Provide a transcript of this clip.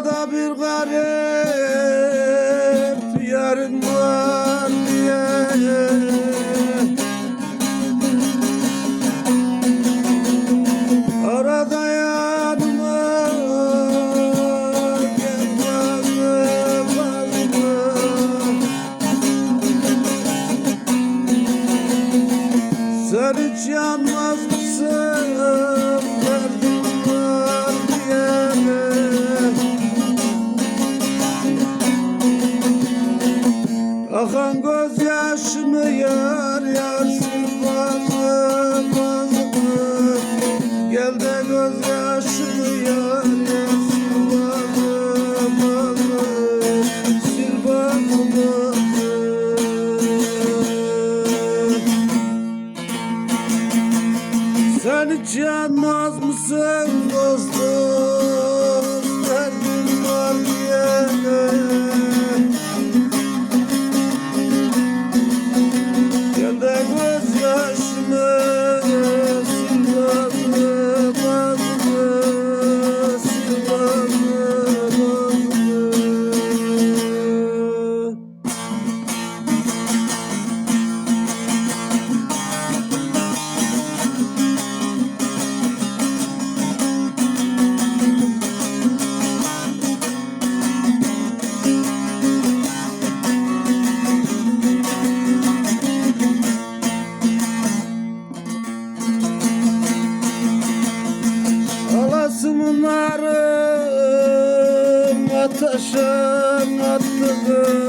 Dünyada bir garip yarın var diye. Arada yanıma gel bana bana Sen hiç yanmaz Akan göz yaşımı yar yar silmaz mı Gel de göz yaşımı yar yar silmaz mı Sen hiç yanmaz mısın dostum? Alasımlarım ateşe attığım